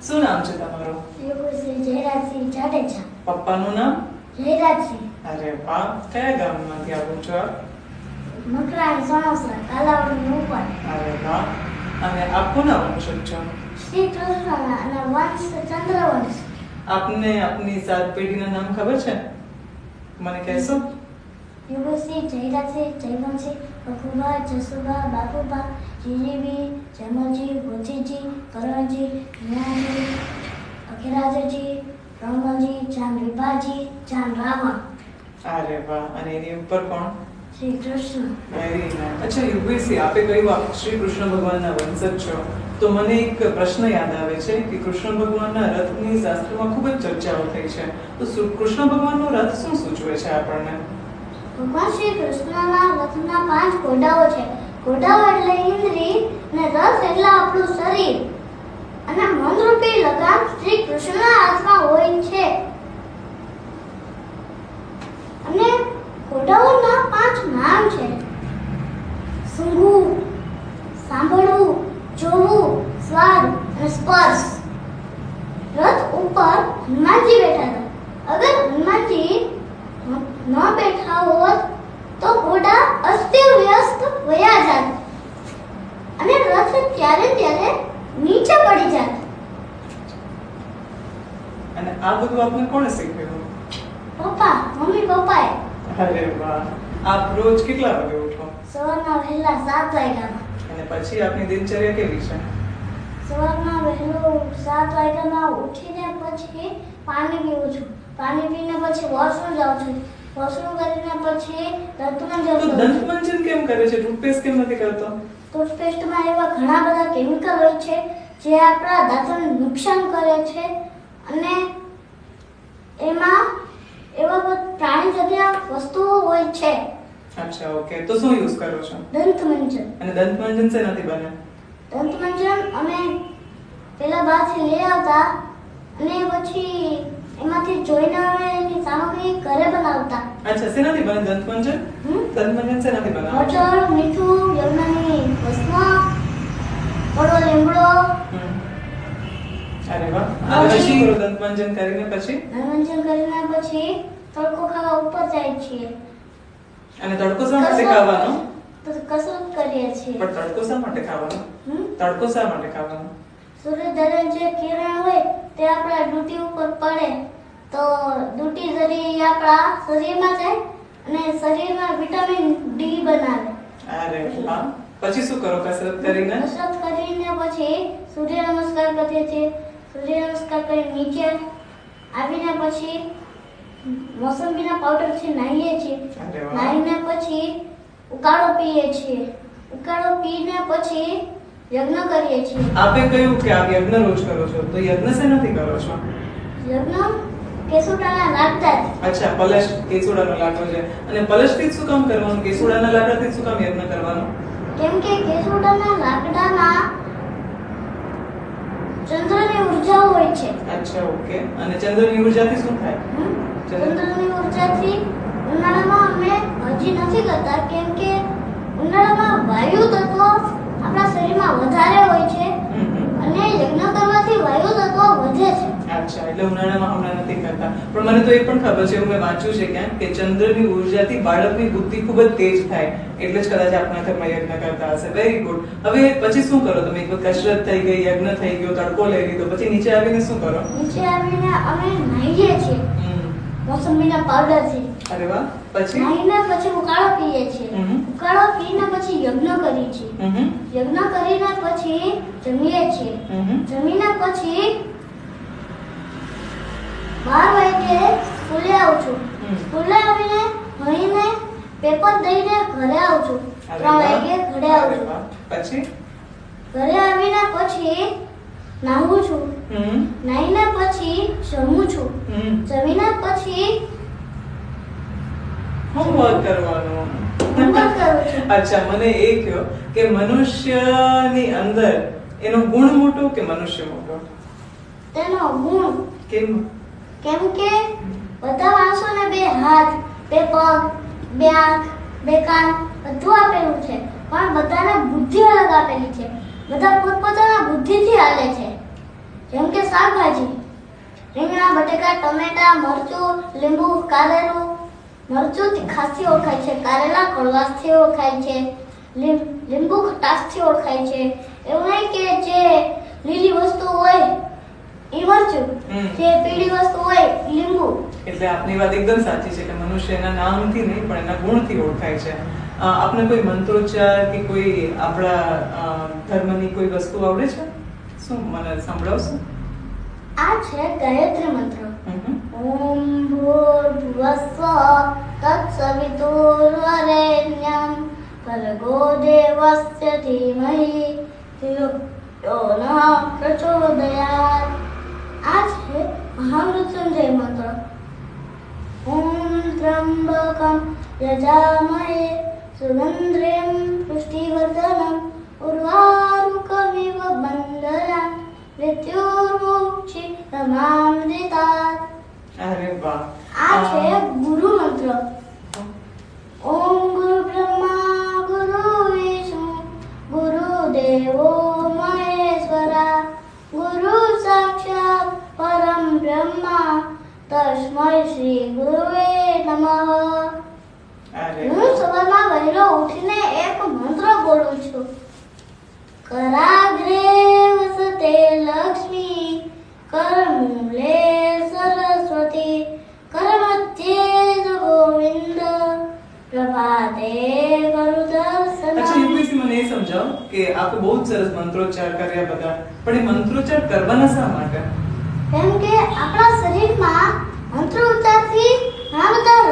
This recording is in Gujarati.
શું નામ છે તમારું? યોગશ્રી જયરાજસિંહ જાડેજા. પપ્પાનું નામ? જયરાજસિંહ. અરે વાહ કયા ગામમાંથી આવો છો? મકરાણી સણોસરા કાલાવડની ઉપર. અરે વાહ અને આપનું નામ શું છો? શ્રી કૃષ્ણના અને વંશ ચંદ્રવંશ આપને આપની સાત પેઢીના નામ ખબર છે? મને કહેશો? યોગશ્રી જયરાજસિંહ જયવંશી બકુબા જસુબા બાપુબા જીજીબી જમલજી ભોજીજી કરણજી મીણાજી અખિરાજજી રમણજી જાન વિભાજી રાવણ અરે વાહ અને એની ઉપર કોણ? શ્રી કૃષ્ણ. વેરી અચ્છા યુગેશી આપે કહ્યું શ્રી કૃષ્ણ ભગવાનના વંશજ છો? તો મને એક પ્રશ્ન યાદ આવે છે કે કૃષ્ણ ભગવાનના રથની શાસ્ત્રોમાં ખૂબ જ ચર્ચાઓ થઈ છે. તો કૃષ્ણ ભગવાનનો રથ શું સૂચવે છે આપણને? ભગવાન શ્રી કૃષ્ણના રથના પાંચ ઘોડાઓ છે. ઘોડાઓ એટલે ઇન્દ્રિય અને રથ એટલે આપણું શરીર. અને મનરૂપી લગામ શ્રી કૃષ્ણના હાથમાં હોય છે. અને ઘોડાઓના પાંચ નામ છે. સૂંઘવું, સાંભળવું, જોવું, સ્વાદ અને સ્પર્શ રથ ઉપર હનુમાનજી બેઠા હતા. અગર હનુમાનજી ન બેઠા હોત તો ઘોડા અસ્તવ્યસ્ત વયા જાત. અને રથ ત્યારે ત્યારે નીચે પડી જાત. અને આ બધું આપને કોણે શીખવ્યું? પપ્પા મમ્મી પપ્પાએ. અરે વાહ આપ રોજ કેટલા વાગે ઉઠો? સવારના વહેલા સાત વાગ્યામાં. અને પછી આપની દિનચર્યા કેવી છે? સવારના વહેલો સાત વાગ્યામાં ઉઠીને પછી પાણી પીવું છું. પાણી પીને પછી વોશરૂમ જાઉં છું. વોશરૂમ કરીને પછી દંતમંજન તો દંતમંજન કેમ કરે છે? ટૂથપેસ્ટ કેમ નથી કરતો? ટૂથપેસ્ટમાં એવા ઘણા બધા કેમિકલ હોય છે જે આપણા દાંતોને નુકસાન કરે છે અને એમાં એવા બધા પ્રાણીજન્ય વસ્તુઓ હોય છે. અચ્છા ઓકે. તો શું યુઝ કરો છો? દંતમંજન. અને દંતમંજન નથી બને? દંતમંજન અમે પેલા બહારથી લઈ આવતા અને પછી એમાંથી જોઈને અમે એની સામગ્રી ઘરે બનાવતા. અચ્છા શેનાથી બને? દંતમંજન? હમ? દંતમંજન શેનાથી બનાવો? છો હળદર મીઠું યમનાની ભસ્મ થોડો લીમડો. અરે વાહ. અને પછી દંતમંજન કરીને પછી? દંતમંજન કરીને પછી તડકો ખાવા ઉપર જાય છીએ. અને તડકો શા માટે ખાવાનો? તો કસરત કરીએ છીએ. પણ તડકો શા માટે ખાવાનો? હમ? તડકો શા માટે ખાવાનો? સૂર્યદર્શન જે કિરણ હોય તે આપણા ડ્યુટી ઉપર પડે. તો ડ્યુટી જરી આપણા શરીરમાં જાય અને શરીરમાં વિટામિન ડી બનાવે. અરે વાહ. પછી શું કરો? કસરત કરીને? કસરત કરીને પછી સૂર્ય નમસ્કાર કરીએ છીએ. સૂર્ય નમસ્કાર કરી નીચે આવીને પછી મોસંબીના પાવડરથી નાહીએ છીએ. નાહીને પછી ઉકાળો પીએ છીએ. ઉકાળો પીને પછી યજ્ઞ કરીએ છીએ. આપે કહ્યું કે આપ યજ્ઞ રોજ કરો છો. તો યજ્ઞ શેનાથી કરો છો? યજ્ઞ કેસુડાના લાકડા અચ્છા પલશ કેસુડાનો લાકડો છે. અને પલશથી શું કામ કરવાનું? કેસુડાના લાકડાથી શું કામ યજ્ઞ કરવાનું? કેમ કે કેસુડાના લાકડામાં ચંદ્રની ઊર્જા હોય છે. અચ્છા ઓકે. અને ચંદ્રની ઉર્જાથી શું થાય? ચંદ્રની ઉર્જાથી ઉનાળામાં અમે હજી નથી કરતા કેમ કે ઉનાળામાં વાયુ તત્વો આપણા શરીરમાં વધારે હોય છે. અને યજ્ઞ કરવાથી વાયુ તત્વ વધે છે. અચ્છા એટલે ઉનાળામાં હમણાં નથી કરતા. પણ મને તો એ પણ ખબર છે મેં વાંચ્યું છે ક્યાંક કે ચંદ્રની ઉર્જાથી બાળકની બુદ્ધિ ખૂબ જ તેજ થાય. એટલે જ કદાચ આપણા ઘરમાં યજ્ઞ કરતા હશે. વેરી ગુડ હવે પછી શું કરો તમે? એક વખત કસરત થઈ ગઈ યજ્ઞ થઈ ગયો તડકો લઈ લીધો પછી નીચે આવીને શું કરો? નીચે આવીને અમે નાહીએ છીએ. મોસંબીના પાવડરથી અરે વાહ. પછી? મહિના પછી ઉકાળો પીએ છીએ. ઉકાળો પીને પછી યજ્ઞ કરી હમ. યજ્ઞ કરીને પછી જમીએ હમ. જમીને પછી બાર વાગે સ્કૂલે આવું છું. સ્કૂલે આવીને ભણીને પેપર દઈને ઘરે આવું છું. ત્રણ વાગે ઘરે આવું છું. પછી? ઘરે આવીને પછી નાહું છું. નાહીને પછી જમું છું. જમીને પછી હોમવર્ક કરવાનું. અચ્છા મને એ કહો કે મનુષ્યની અંદર એનો ગુણ મોટો કે મનુષ્ય મોટો? તેનો ગુણ. કેમ? કેમ કે બધા માણસોને બે હાથ બે પગ બે આંખ બે કાન બધું આપેલું છે. પણ બધાને બુદ્ધિ અલગ આપેલી છે. બધા પોતપોતાના બુદ્ધિથી હાલે છે. જેમ કે શાકભાજી રીંગણા બટેકા, ટમેટા, મરચું, લીંબુ, કારેલું. મરચું તીખાસથી ઓળખાય છે, કારેલા કડવાશથી ઓળખાય છે લીંબુ ખટાશથી ઓળખાય છે. એવું નહીં કે જે લીલી વસ્તુ હોય એ મરચું હોય લીંબુ. એટલે આપની વાત એકદમ સાચી છે કે મનુષ્ય નામથી નહીં પણ એના ઓળખાય છે. આપને કોઈ મંત્રોચ્ચાર કોઈ આપણા ધર્મની કોઈ વસ્તુ આવડે છે? શું મને સંભળાવશો? આ છે ગાયત્રી મંત્ર. ઓમ ભૂર્ભુવસ્વ તત્સવિતુર્વરેણ્યં ભર્ગો દેવસ્ય ધીમહિ. ધિયો યો ન પ્રચોદયાત आज हे महामृत्युंजय मंत्र. ओम त्र्यंबकम यजामहे सुगंध्रेम पुष्टिवर्धनम उर्वारुकमिव बंधना मृत्युर्मुक्षी रमामृतात अरे वा. आज हे गुरु मंत्र તસ્મૈ શ્રી ગુરુવે નમઃ. હું સવારમાં વહેલો ઉઠીને એક મંત્ર બોલું છું. કરાગ્રે વસતે લક્ષ્મી કરમૂલે સરસ્વતી કરમધ્યે જ ગોવિંદ પ્રભાતે અચ્છા મને એ સમજાવો કે આપણે બહુ જ સરસ મંત્રોચ્ચાર કર્યા બધા પણ એ મંત્રોચ્ચાર કરવાના શા માટે? કેમ કે આપણા શરીરમાં અંતર ઉતારથી ઘણા બધા